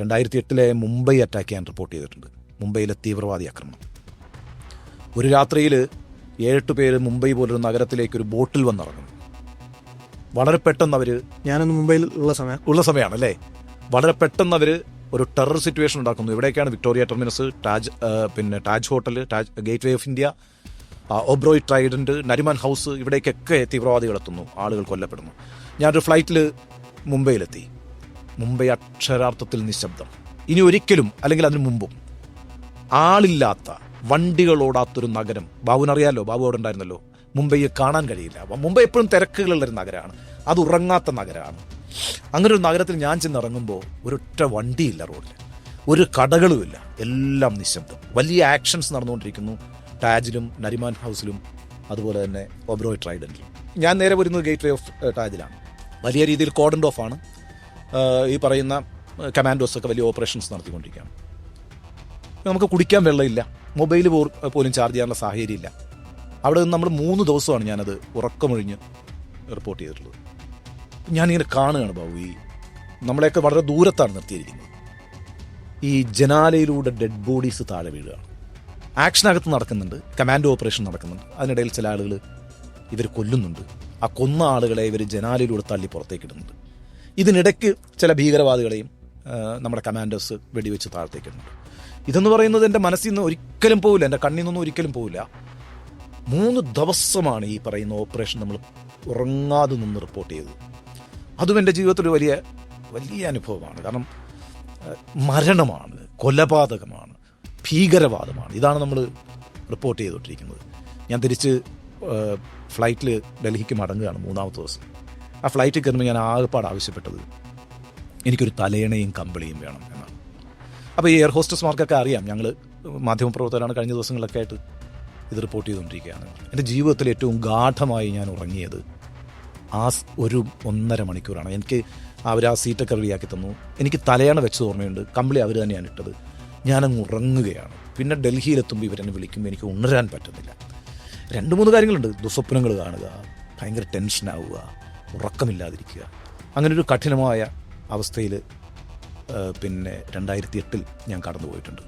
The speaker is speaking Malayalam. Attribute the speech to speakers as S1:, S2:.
S1: രണ്ടായിരത്തി എട്ടിലെ മുംബൈ അറ്റാക്ക് ഞാൻ റിപ്പോർട്ട് ചെയ്തിട്ടുണ്ട്. മുംബൈയിലെ തീവ്രവാദി ആക്രമണം. ഒരു രാത്രിയിൽ ഏഴെട്ട് പേര് മുംബൈ പോലൊരു നഗരത്തിലേക്ക് ഒരു ബോട്ടിൽ വന്നിറങ്ങും. വളരെ പെട്ടെന്ന് അവർ
S2: ഞാനൊന്ന് മുംബൈയിൽ ഉള്ള സമയം.
S1: ഉള്ള സമയമാണ് അല്ലേ വളരെ പെട്ടെന്ന് അവർ ഒരു ടെറർ സിറ്റുവേഷൻ ഉണ്ടാക്കുന്നു. ഇവിടേക്കാണ് വിക്ടോറിയ ടെർമിനസ് ടാജ് പിന്നെ Taj hotel Taj gateway of India Oberoi Trident Nariman house ഇവിടേക്കൊക്കെ തീവ്രവാദികൾ എത്തുന്നു ആളുകൾ കൊല്ലപ്പെടുന്നു. ഞാനൊരു ഫ്ലൈറ്റിൽ മുംബൈയിലെത്തി. മുംബൈ അക്ഷരാർത്ഥത്തിൽ നിശബ്ദം. ഇനി ഒരിക്കലും അല്ലെങ്കിൽ അതിനു മുമ്പും ആളില്ലാത്ത വണ്ടികളോടാത്തൊരു നഗരം. ബാബുവിനറിയാലോ? ബാബു അവിടെ ഉണ്ടായിരുന്നല്ലോ. മുംബൈയെ കാണാൻ കഴിയില്ല. മുംബൈ എപ്പോഴും തിരക്കുകളുള്ളൊരു നഗരമാണ്. അത് ഉറങ്ങാത്ത നഗരമാണ്. അങ്ങനെ ഒരു നഗരത്തിൽ ഞാൻ ചെന്നിറങ്ങുമ്പോൾ ഒരൊറ്റ വണ്ടിയില്ല റോഡിൽ ഒരു കടകളുമില്ല എല്ലാം നിശബ്ദം. വലിയ ആക്ഷൻസ് നടന്നുകൊണ്ടിരിക്കുന്നു. ടാജിലും നരിമാൻ ഹൗസിലും അതുപോലെ തന്നെ ഒബ്രോയ് ട്രൈഡന്റിലും ഞാൻ നേരെ വരുന്നത് ഗേറ്റ് വേ ഓഫ് ടാജിലാണ്. വലിയ രീതിയിൽ കോഡൻഡ് ഓഫ് ആണ് ഈ പറയുന്ന കമാൻഡോസൊക്കെ വലിയ ഓപ്പറേഷൻസ് നടത്തിക്കൊണ്ടിരിക്കുകയാണ്. നമുക്ക് കുടിക്കാൻ വെള്ളമില്ല. മൊബൈൽ പോലും ചാർജ് ചെയ്യാനുള്ള സാഹചര്യമില്ല. അവിടെ നിന്ന് നമ്മൾ മൂന്ന് ദിവസമാണ് ഞാനത് ഉറക്കമൊഴിഞ്ഞ് റിപ്പോർട്ട് ചെയ്തിട്ടുള്ളത്. ഞാനിങ്ങനെ കാണുകയാണ് ബാബു ഈ നമ്മളെയൊക്കെ വളരെ ദൂരത്താണ് നിർത്തിയിരിക്കുന്നത്. ഈ ജനാലയിലൂടെ ഡെഡ് ബോഡീസ് താഴെ വീഴുകയാണ്. ആക്ഷനകത്ത് നടക്കുന്നുണ്ട് കമാൻഡോ ഓപ്പറേഷൻ നടക്കുന്നുണ്ട്. അതിനിടയിൽ ചില ആളുകൾ ഇവർ കൊല്ലുന്നുണ്ട്. ആ കൊന്ന ആളുകളെ ഇവർ ജനാലയിലൂടെ തള്ളി പുറത്തേക്ക് ഇടുന്നുണ്ട്. ഇതിനിടയ്ക്ക് ചില ഭീകരവാദികളെയും നമ്മുടെ കമാൻഡേഴ്സ് വെടിവെച്ച് താഴ്ത്തേക്കുന്നുണ്ട് ഇതെന്ന് പറയുന്നത് എന്റെ മനസ്സിൽ നിന്ന് ഒരിക്കലും പോവില്ല എന്റെ കണ്ണിൽ നിന്നൊന്നും ഒരിക്കലും പോവില്ല. മൂന്ന് ദിവസമാണ് ഈ പറയുന്ന ഓപ്പറേഷൻ നമ്മൾ ഉറങ്ങാതെ നിന്ന് റിപ്പോർട്ട് ചെയ്തത്. അതും എന്റെ ജീവിതത്തിലൊരു വലിയ വലിയ അനുഭവമാണ്. കാരണം മരണമാണ് കൊലപാതകമാണ് ഭീകരവാദമാണ്. ഇതാണ് നമ്മൾ റിപ്പോർട്ട് ചെയ്തുകൊണ്ടിരിക്കുന്നത്. ഞാൻ തിരിച്ച് ഫ്ലൈറ്റിൽ ഡൽഹിക്ക് മടങ്ങുകയാണ് മൂന്നാമത്തെ ദിവസം. ആ ഫ്ലൈറ്റിൽ കയറുമ്പോൾ ഞാൻ ആകെപ്പാട് ആവശ്യപ്പെട്ടത് എനിക്കൊരു തലയണയും കമ്പിളിയും വേണം എന്നാണ്. അപ്പോൾ ഈ എയർ ഹോസ്റ്റസ്മാർക്കൊക്കെ അറിയാം. ഞങ്ങൾ മാധ്യമപ്രവർത്തകരാണ് കഴിഞ്ഞ ദിവസങ്ങളൊക്കെ ആയിട്ട് ഇത് റിപ്പോർട്ട് ചെയ്തുകൊണ്ടിരിക്കുകയാണ്. എന്റെ ജീവിതത്തിൽ ഏറ്റവും ഗാഠമായി ഞാൻ ഉറങ്ങിയത് ആ ഒരു ഒന്നര മണിക്കൂറാണ്. എനിക്ക് അവർ ആ സീറ്റൊക്കെ റെഡിയാക്കി തന്നു. എനിക്ക് തലയണ വെച്ചത് ഓർമ്മയുണ്ട്. കമ്പിളി അവർ തന്നെയാണ് ഇട്ടത്. ഞാനങ്ങ് ഉറങ്ങുകയാണ്. പിന്നെ ഡൽഹിയിലെത്തുമ്പോൾ ഇവരെന്നെ വിളിക്കുമ്പോൾ എനിക്ക് ഉണരാൻ പറ്റുന്നില്ല. രണ്ട് മൂന്ന് കാര്യങ്ങളുണ്ട്. ദുസ്വപ്നങ്ങൾ കാണുക ഭയങ്കര ടെൻഷനാവുക ഉറക്കമില്ലാതിരിക്കുക. അങ്ങനൊരു കഠിനമായ അവസ്ഥയിൽ പിന്നെ രണ്ടായിരത്തി എട്ടിൽ ഞാൻ കടന്നു പോയിട്ടുണ്ട്